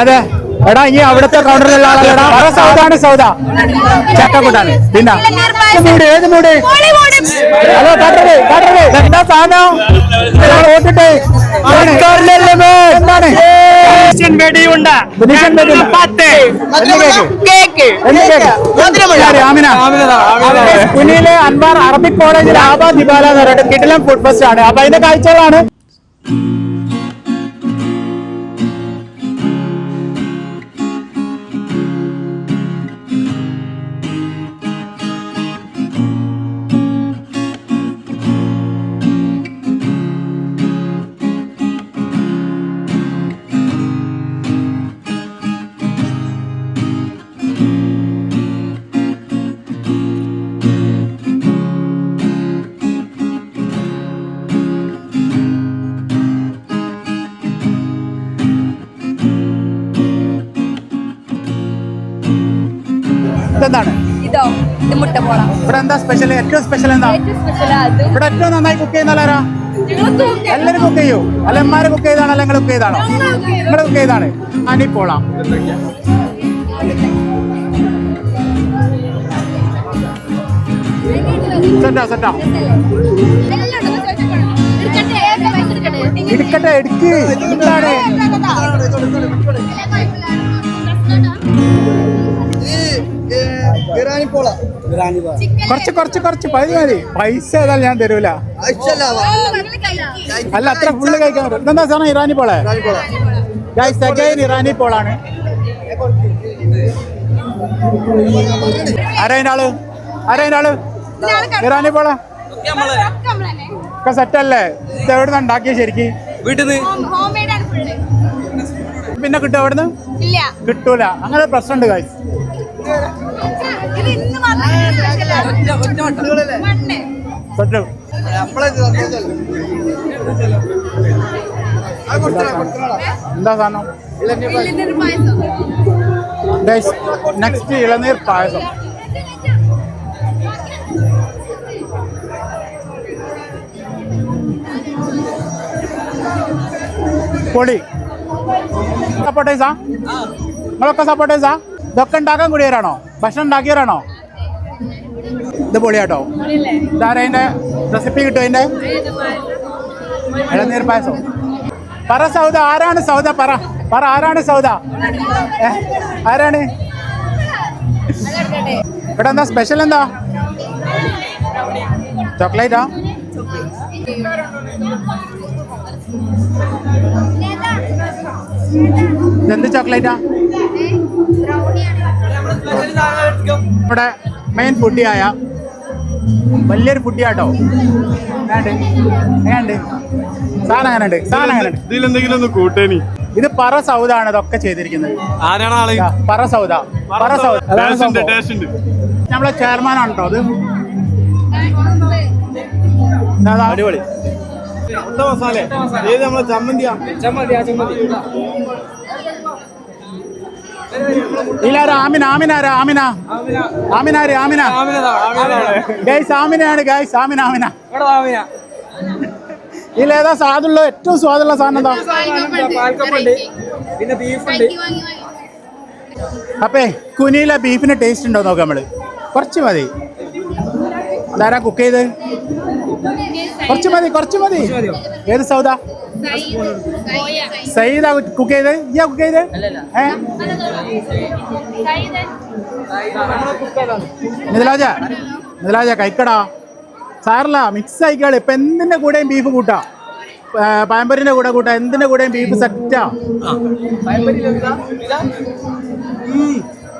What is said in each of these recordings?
അതെ എടാ ഇനി അവിടുത്തെ കൗണ്ടറിലുള്ള ആളല്ലടാ പറ സൗദാണ് സൗദ. ചക്കക്കൂട്ടാണ് പിന്നെ ഏത് മൂട് ഏത് മൂട്? ഹലോ കാട്ടറേ കാട്ടറേ എന്താ സാധനം? ഓട്ടിട്ടെ. പുനിയിലെ അൻവാർ അറബിക് കോളേജിൽ ആബാ ദിബാല എന്ന് പറഞ്ഞിട്ട് കിടിലം ഫുഡ് ഫെസ്റ്റ് ആണ്. അപ്പൊ അതിന്റെ കാഴ്ചകളാണ്. ഇതോ ഇത് മുട്ടപ്പോള ഇവിടെ എന്താ സ്പെഷ്യൽ ഏറ്റവും സ്പെഷ്യൽ എന്താ? ഇവിടെ ഏറ്റവും നന്നായി കുക്ക് ചെയ്യുന്നല്ലാരാ എല്ലാരും കുക്ക് ചെയ്യൂ. അല്ല കുക്ക് ചെയ്താണോ അല്ലെങ്കിൽ കുക്ക് ചെയ്താണോ നിങ്ങൾ കുക്ക് ചെയ്താണ് അനിപ്പോളാം സെറ്റാ സെറ്റാ. ഇടുക്കട്ടെ എടുക്ക് എന്താണ്? കുറച്ച് കുറച്ച് കുറച്ച് പൈസ മതി. പൈസ ഏതായാലും ഞാൻ തരൂല. അല്ല അത്ര ഫുള്ള് കഴിക്കാൻ പറ്റും. ഇതെന്താ സാറേ ഇറാനി പോളെ ഗൈസ് സെക്കൻഡ് ഇറാനി പോളാണ് ആരതിന്റെ ആൾ ഇറാനി പോള ഒക്കെ സെറ്റല്ലേ? ഇത് എവിടുന്ന് ഉണ്ടാക്കിയ ശരിക്ക്? വീട്ടിൽ പിന്നെ കിട്ടും എവിടുന്ന് ഇല്ല. കിട്ടൂല. അങ്ങനെ പ്രശ്നമുണ്ട് ഗൈസ് എന്താ സാധനം നെക്സ്റ്റ് ഇളനീർ പായസം. പൊളി സപ്പോർട്ടേഴ്സാ നിങ്ങളൊക്കെ സപ്പോർട്ടേഴ്സാ ഇതൊക്കെ ഉണ്ടാക്കാൻ കൂടിയവരാണോ? ഭക്ഷണം ഉണ്ടാക്കിയവരാണോ? ഇത് പൊളിയാട്ടോ. ഇതാരതിന്റെ റെസിപ്പി കിട്ടും അതിന്റെ ഇളനീർ പായസം. പറ സൗദ ആരാണ് സൗദ? പറ പറ ആരാണ് സൗദ? ആരാണ്? ഇവിടെ എന്താ സ്പെഷ്യൽ എന്താ? ചോക്ലേറ്റാ? എന്ത് ചോക്ലേറ്റാ? നമ്മുടെ മെയിൻ ഫുഡിയായ വലിയൊരു ഫുഡിയാട്ടോ എങ്ങനെയുണ്ട്? സാധനം എങ്ങനെയുണ്ട്? സാധനം എങ്ങനെയുണ്ട്? ഇതിലെന്തെങ്കിലും ഒന്ന് കൂട്ടേനി. ഇത് പറ സൗദാണ് ഇതൊക്കെ ചെയ്തിരിക്കുന്നത്. ആരാണ് ആൾ? പറ സൗദ. പറ സൗദ. ഉണ്ട് ഉണ്ട്. നമ്മളെ ചെയർമാൻ ആണ് കേട്ടോ അത് അടിപൊളി. മസാല. ഏത് നമ്മളെ ചമ്മന്തിയാ? ഇല്ലാരാ ആമിന ആമിന ആരാ? ആമിന. ആമിന ആര്? ആമിന. ഗൈസ് ആമിനയാണ് ഗൈസ് ആമിന ആമിന. ഇതിലേതാ സ്വാദുള്ള? ഏറ്റവും സ്വാദുള്ള സാധനം എന്താ? പിന്നെ ബീഫുണ്ട് അപ്പേ കുനിയിലെ ബീഫിന് ടേസ്റ്റ് ഉണ്ടോ നോക്കാം നമ്മൾ. കുറച്ച് മതി. ഇതാരാ കുക്ക് ചെയ്ത് കുറച്ച് മതി കുറച്ച് മതി. ഏത് സൗദ? സയ്യിദാ കുക്ക് ചെയ്ത് ഇയാ കുക്ക് ചെയ്ത് മിഥിലാജ മിഥിലാജ കഴിക്കടാ. സാറില്ല മിക്സ് ആയിക്കാളെ ഇപ്പൊ എന്തിന്റെ കൂടെയും ബീഫ് കൂട്ടാ? പാമ്പരിന്റെ പഴംപൊരിന്റെ കൂടെ കൂട്ടാ. എന്തിന്റെ കൂടെയും ബീഫ് സെറ്റാ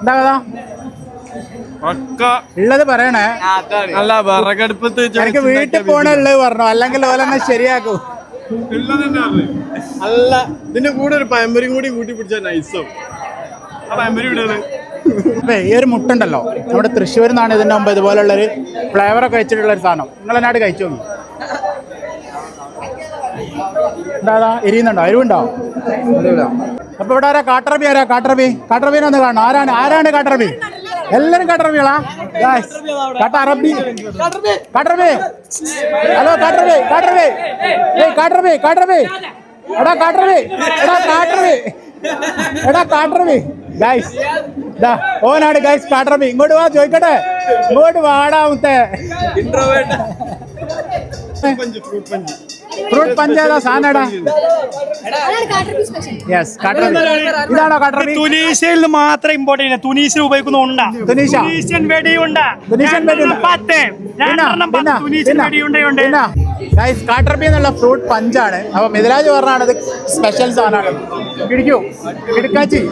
എന്താ കഥ? ഉള്ളത് പറയണേ. അല്ല വിറകടുപ്പത്ത് എനിക്ക് വീട്ടിൽ പോണുള്ളത് പറഞ്ഞു. അല്ലെങ്കിൽ ഓലെന്നെ ശരിയാക്കൂ. അല്ല. ഇതിന്റെ കൂടെ ഒരു പയമ്പരി കൂടി കൂട്ടി പിടിച്ചാൽ നൈസോ ആ പയമ്പരി ഇവിടെയാണ് അപ്പൊ ഈ ഒരു മുട്ടുണ്ടല്ലോ. നമ്മുടെ തൃശ്ശൂരിൽ നിന്നാണ് ഇതിന്റെ മുമ്പ് ഇതുപോലുള്ള ഒരു ഫ്ലേവർ ഒക്കെ വെച്ചിട്ടുള്ള ഒരു സാധനം. നിങ്ങൾ എന്നാട് കഴിച്ചു എന്താ എരിയുന്നുണ്ടോ? എരിവുണ്ടോ? അപ്പൊ ഇവിടെ ആരാ? കാട്ടറബി ആരാ? കാട്ടറബി. കാട്ടറബിനെ ഒന്ന് കാണണം. ആരാണ്? ആരാണ് കാട്ടറബി? എല്ലാരും കാട്ടറബികളാ Guys, കാട്ട അറബി. കാട്ടറബി ഹലോ കാട്ടറബി കാട്ടറബി ഏയ് കാട്ടറബി കാട്ടറബി എടാ കാട്ടറവി എടാ കാട്ടറവി എടാ കാട്ടറവി ഗൈസ് ദാ ഓനാണ് ഗൈസ് കാട്ടറവി ഇങ്ങോട്ട് വാ ചോദിക്കട്ടെ. ഇങ്ങോട്ട് വാടാമത്തെ പഞ്ച് ഫ്രൂട്ട് പഞ്ച് ഫ്രൂട്ട് പഞ്ചായത സാധനടാ യെസ് ഇതാണോ കാട്ടറവി തുനീഷ്യയിൽ നിന്ന് മാത്രം ഇമ്പോർട്ടന്റ് തുനീഷ്യ ഉപയോഗിക്കുന്ന ഉണ്ടാ. തുനീഷ്യ. തുനീഷ്യൻ വെടിയുണ്ട. തുനീഷ്യൻ വെടിയുണ്ട. ഗൈസ് കാട്ടർബി എന്നുള്ള ഫ്രൂട്ട് പഞ്ചാണ് അപ്പൊ മിഥിലാജ് പറഞ്ഞാണ് ഇത് സ്പെഷ്യൽ സാധനമാണ്. കിടിക്കൂ കിടക്കാച്ചി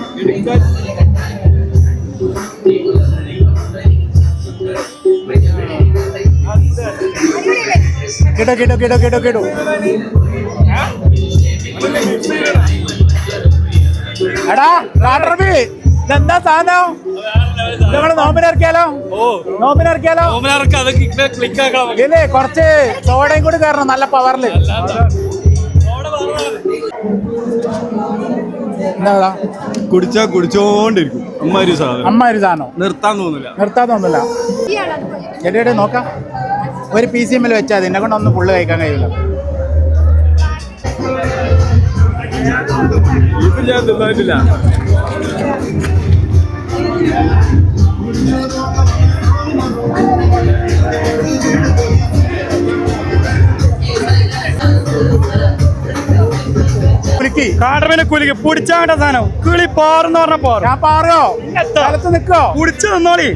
കിടോ കേട്ടോ കേട്ടോ കേട്ടോ കേട്ടോ. എടാ കാട്ടർബി ഇതെന്താ സാധനം? നമ്മൾ നോമ്പിനിറക്കിയാലോ നോമ്പിനിറക്കിയാലോ ഇല്ലേ കുറച്ച് സോഡയും കൂടി കയറണം നല്ല പവറിൽ എന്താ കുടിച്ചാ കുടിച്ചോണ്ടിരിക്കും. അമ്മാരി സാധനം. അമ്മ ഒരു സാധനം. നിർത്താൻ തോന്നില്ല. നിർത്താൻ തോന്നില്ല. എടേ നോക്കാം. ഒരു പി സി എമ്മിൽ വെച്ചാൽ എന്നെ കൊണ്ട് ഒന്ന് ഫുള്ള് കഴിക്കാൻ കഴിയില്ല ഇത് ഞാൻ തിന്നായിട്ടില്ല കുലുക്കി. കാടവിനെ കുലിക്ക് പിടിച്ചാണ്ട സാധനം. കിളി പാറെന്ന് പറഞ്ഞ പോറ്. ഞാൻ പാറോ? എത്താ. സ്ഥലത്ത് നിക്കോ? പിടിച്ചു നിന്നോളി.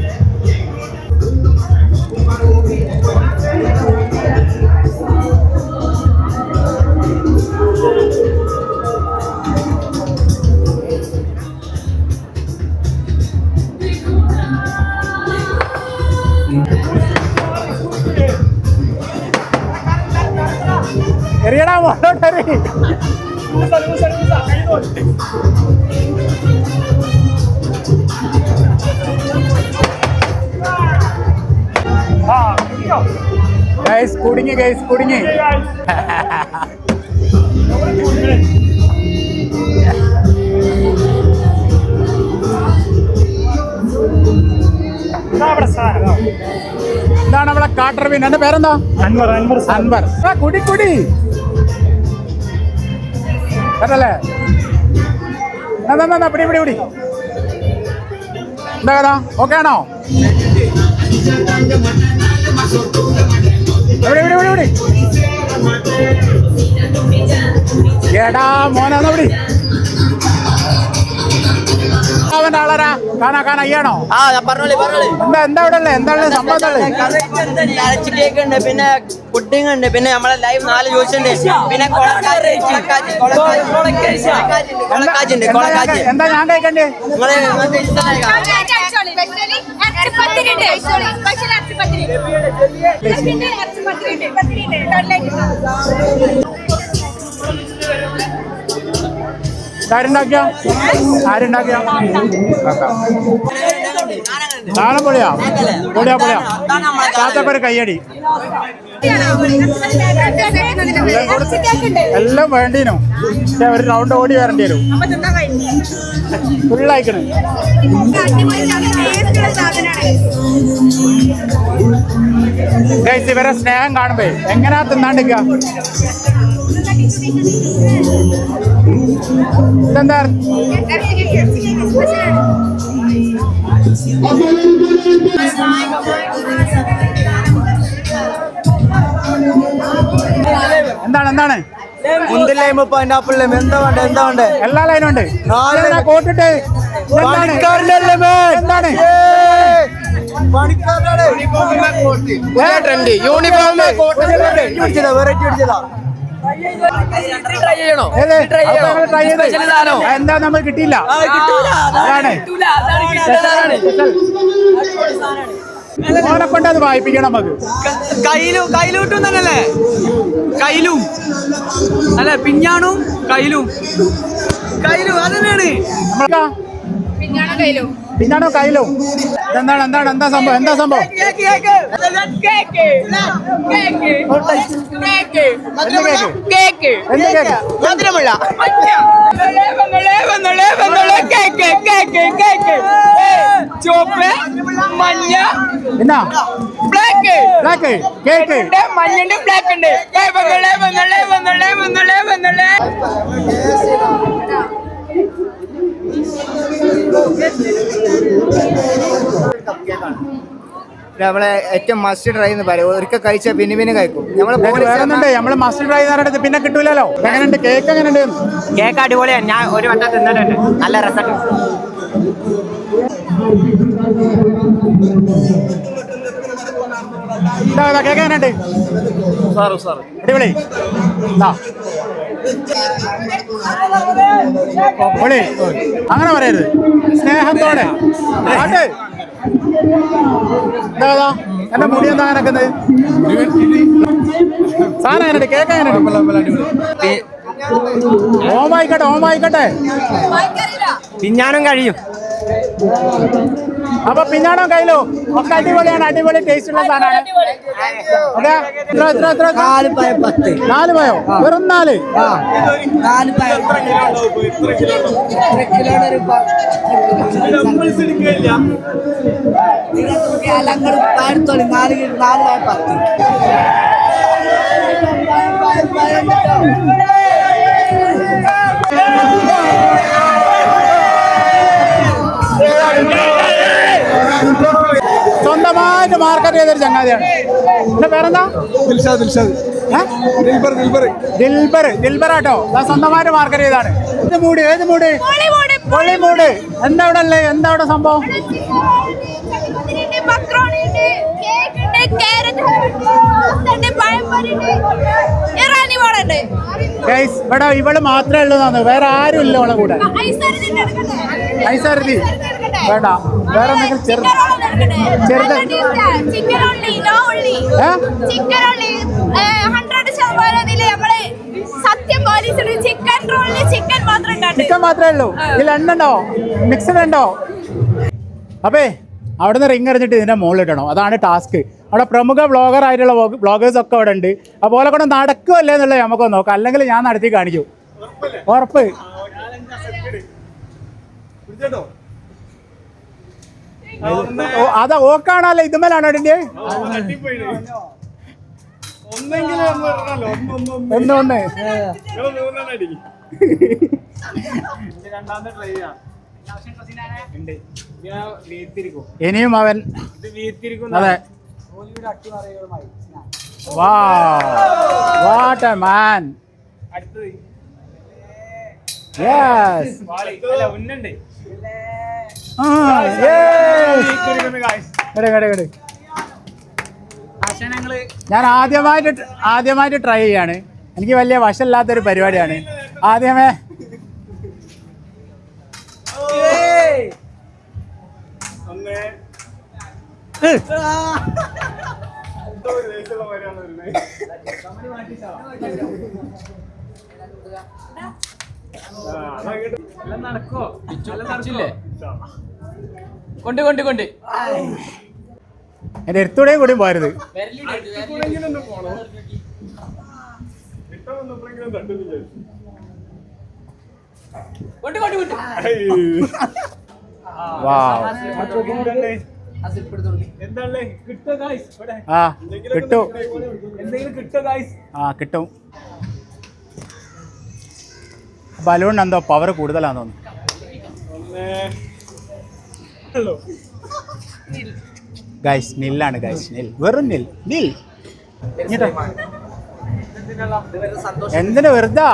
മോട്ടോട്ടെറി ഗൈസ് കുടുങ്ങി. ഗൈസ് കുടുങ്ങി എന്താണ് നമ്മളെ കാട്ടർവീൻ എന്റെ പേരെന്താ? അൻവർ അൻവർ അൻവർ. കുടി കുടി. കേട്ടല്ലേ എന്നാ, പിടി പിടി പിടി. എന്താ കഥ? ഓക്കെ ആണോ? ഇവിടെ ഇവിടെ ഇവിടെ മോനെ എന്നാ പിടി. അവന്റെ ആളാരാ? കാണാ കാണാ ഈയാണോ? ആ പറഞ്ഞോളി പറഞ്ഞോളി. എന്താ എന്താ ഇവിടെ ഉള്ളേ? എന്താ ഉള്ളത് സംഭവം കേക്ക് ഉണ്ട്. പിന്നെ പുഡിംഗ് ഉണ്ട്. പിന്നെ നമ്മളെ ലൈവ് നാല് ജ്യൂസ് ഉണ്ട്. പിന്നെ ഉണ്ട് കൊളക്കാച്ചി. എന്താ ഞാൻ കഴിക്കണ്ടേ? നിങ്ങൾ ഇഷ്ടമായ ആരുണ്ടാക്കിയ? ആരുണ്ടാക്കിയ? നാളെ പൊളിയാ? പൊളിയാ പൊളിയാ. താത്തൊക്കെ കയ്യടി. എല്ലാം വേണ്ടീനോ. പക്ഷെ ഒരു റൗണ്ട് ഓടി വരേണ്ടി വരും. ഫുള്ളായിക്കണ്. ഇവരെ സ്നേഹം കാണുമ്പേ എങ്ങനെയാ തിന്നാണ്ടിക്ക ഇതെന്താ എന്താണ് എന്താണ്? മുന്തിലൈമ് പൈനാപ്പിളിലും എന്താ വേണ്ട എന്താ വേണ്ട എല്ലാ ലൈനും ഉണ്ട്. കോട്ടിട്ട്? man? എന്താണ്? ട്രെൻഡ് യൂണിഫോം വെറൈറ്റി അടിച്ചതാ. ട്രൈ ചെയ്ത്. എന്താ നമ്മൾ കിട്ടിയില്ല? അതാണ് ഓനെ കൊണ്ട് അത് വായിപ്പിക്കണം നമുക്ക്. കയ്യിലും കയ്യിലൂട്ടും തന്നെയല്ലേ? കയ്യിലും. അല്ല? പിഞ്ഞാണും കയ്യിലും. കയ്യിലും. അത് തന്നെയാണ്. പിന്നാണോ കയ്യിലോ. പിന്നാണോ കയ്യിലോ? എന്താണ് എന്താണ്? എന്താ സംഭവം? എന്താ സംഭവം? മഞ്ഞ എന്നാ? ബ്ലാക്ക്. Black cake. മഞ്ഞണ്ട് ബ്ലാക്ക് ഉണ്ട് വന്നുള്ളേ വന്നുള്ളേ വന്നുള്ളേ വന്നുള്ളേ വന്നോളെ നമ്മളെ ഏറ്റവും മസ്റ്റ് ഡ്രൈ എന്ന് പറയും. ഒരിക്കൽ കഴിച്ച പിന്നെ പിന്നെ കഴിക്കും. നമ്മളെ വേറെ ഒന്നുണ്ട്. നമ്മൾ മസ്റ്റ് ഡ്രൈ പറഞ്ഞിട്ട് പിന്നെ കിട്ടൂലല്ലോ. എങ്ങനെയുണ്ട്? കേക്ക് എങ്ങനെയുണ്ട്? കേക്ക് അടിപൊളിയാണ് ഞാൻ ഒരു വട്ടം തിന്നിട്ടുണ്ട് നല്ല രസം. ഇതാ, ഇതാ, സാറു എങ്ങനെയുണ്ട് അടിപൊളി. അങ്ങനെ പറയരുത്. സ്നേഹത്തോടെ. ഇതാ. എന്റെ മുടി എന്താ അങ്ങനെ നിക്കുന്നത്? സാധനം എങ്ങനെയുണ്ട്? കേക്കാൻ ഓമായിക്കട്ടെ ഓമായിക്കട്ടെ തിന്നാനും കഴിയും. അപ്പൊ പിന്നാണോ കയ്യിലോ? ഒക്കെ അടിപൊളിയാണ് അടിപൊളി ടേസ്റ്റ് ഉള്ള സാധനമാണ്? നാല് പയം വെറും നാല്? നാല് നാല് കിലോ നാല് പയം പത്ത്. സ്വന്തമായിട്ട് മാർക്കറ്റ് ചെയ്തൊരു ചങ്ങാതിയാണ്. എന്റെ പേരെന്താ? ഏ? ദിൽബർ ദിൽബർ. ആട്ടോ ഞാൻ സ്വന്തമായിട്ട് മാർക്കറ്റ് ചെയ്താണ് ഏത് മൂട് ഏത് മൂട്? പൊള്ളി മൂട് എന്താ അവിടെ ഉള്ളത് എന്താ അവിടെ സംഭവം? ഇവിടെ ഇവൾ മാത്രമേ ഉള്ളൂ വേറെ ആരും ഇല്ല അവളെ കൂടെ. ഐസരുതി. വേണ്ട. വേറെ എന്തെങ്കിലും ചെറു ചെറുത്. ചിക്കൻ മാത്രമേ ഉള്ളൂ. ഇതിൽ എണ്ണോ മിക്സഡ് ഉണ്ടോ അപ്പേ അവിടുന്ന് റിങ് എറിഞ്ഞിട്ട് ഇതിന്റെ മുകളിൽ ഇടണം. അതാണ് ടാസ്ക് അവിടെ പ്രമുഖ ബ്ലോഗർ ആയിട്ടുള്ള ബ്ലോഗേഴ്സ് ഒക്കെ അവിടെ ഉണ്ട്. അതുപോലെ കൂടെ നടക്കുമല്ലേ എന്നുള്ളത് നമുക്ക് നോക്കാം. അല്ലെങ്കിൽ ഞാൻ നടത്തി കാണിക്കും. ഉറപ്പ്. അതാ ഓക്കാണല്ലേ ഇതുമേലാണ് ഒന്ന് ഒന്ന് അടിക്കും ഇനിയും അവൻ അതെ. വാ. വാട്ട് എ മാൻ യെസ് ഞാൻ ആദ്യമായിട്ട് ആദ്യമായിട്ട് ട്രൈ ചെയ്യാണ്. എനിക്ക് വലിയ വശമില്ലാത്തൊരു പരിപാടിയാണ്. ആദ്യമേ. ഒന്ന് ആ, കൊണ്ട് കൊണ്ട് കൊണ്ട്. എന്റെ എടുത്തൂടെയും കൂടി പോരുത് ഇപ്പോഴെങ്കിലും ഒന്ന് ആ ഇട്ട ബലൂണിന് എന്തോ പവർ കൂടുതലാന്ന് തോന്നുന്നു. ഗൈസ് നില്ലാണ് ഗൈസ് നിൽ. വെറും നിൽ. നിൽ. എന്തിനു വെറുതെ?